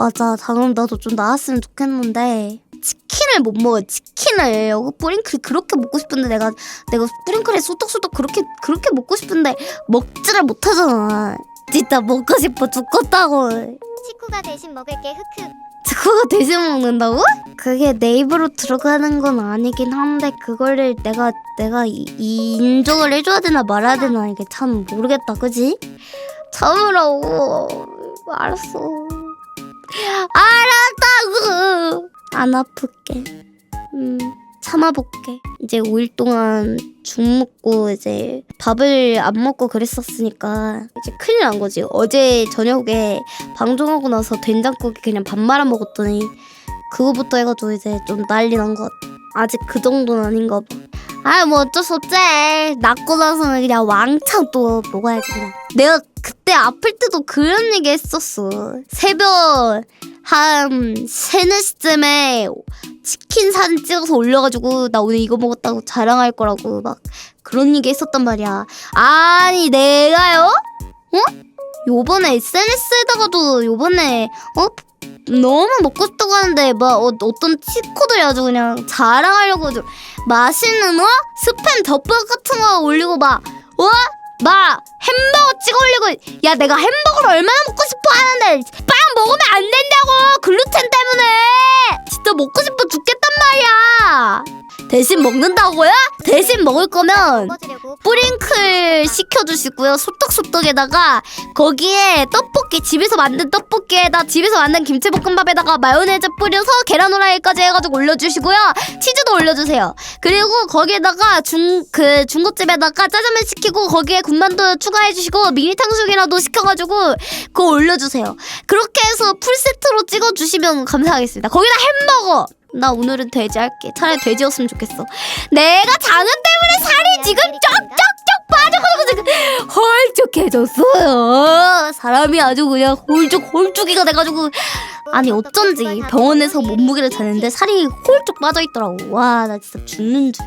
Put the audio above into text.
맞아. 당연 나도 좀 나았으면 좋겠는데 치킨을 못 먹어. 치킨을 여기 뿌링클 그렇게 먹고 싶은데 내가 내가 뿌링클에 소떡소떡 그렇게 그렇게 먹고 싶은데 먹지를 못하잖아. 진짜 먹고 싶어 죽겠다고. 치쿠가 대신 먹을게 흑흑 그거 대신 먹는다고? 그게 내 입으로 들어가는 건 아니긴 한데 그거를 내가 내가 이, 이 인정을 해줘야 되나 말아야 되나 이게 참 모르겠다 그지? 참으라고 알았어 알았다고 안 아플게 음 참아볼게 이제 5일 동안 죽 먹고 이제 밥을 안 먹고 그랬었으니까 이제 큰일 난 거지 어제 저녁에 방종하고 나서 된장국에 그냥 밥 말아 먹었더니 그거부터 해가지고 이제 좀 난리 난 것 같아. 아직 그 정도는 아닌가 봐. 아, 뭐 어쩔 수 없지. 낳고 나서는 그냥 왕창 또 먹어야지, 그냥. 내가 그때 아플 때도 그런 얘기 했었어. 새벽 한 3, 4시쯤에 치킨 사진 찍어서 올려가지고 나 오늘 이거 먹었다고 자랑할 거라고 막 그런 얘기 했었단 말이야. 아니, 내가요? 어? 요번에 SNS에다가도 요번에 어 너무 먹고 싶다고 하는데 막 어, 어떤 치코들이 아주 그냥 자랑하려고 좀 맛있는 어 스팸 덮밥 같은 거 올리고 막 어? 막 햄버거 찍어 올리고 야 내가 햄버거를 얼마나 먹고 싶어 하는데 빵 먹으면 안 된다고! 글루텐 때문에! 진짜 먹고 싶어 죽겠단 말이야! 대신 먹는다고요? 대신 먹을 거면 뿌링클 시켜주시고요. 소떡소떡에다가 거기에 떡볶이 집에서 만든 떡볶이에다 집에서 만든 김치볶음밥에다가 마요네즈 뿌려서 계란 후라이까지 해가지고 올려주시고요. 치즈도 올려주세요. 그리고 거기에다가 중 그 중국집에다가 짜장면 시키고 거기에 군만두 추가해주시고 미니 탕수육이라도 시켜가지고 그거 올려주세요. 그렇게 해서 풀 세트로 찍어주시면 감사하겠습니다. 거기다 햄버거. 나 오늘은 돼지 할게. 차라리 돼지였으면 좋겠어. 내가 장은 때문에 살이 지금 쩍쩍쩍 빠져가지고 지금 헐쭉해졌어요. 사람이 아주 그냥 홀쭉 홀쭉이가 돼가지고 아니 어쩐지 병원에서 몸무게를 재는데 살이 홀쭉 빠져있더라고. 와 나 진짜 죽는 줄.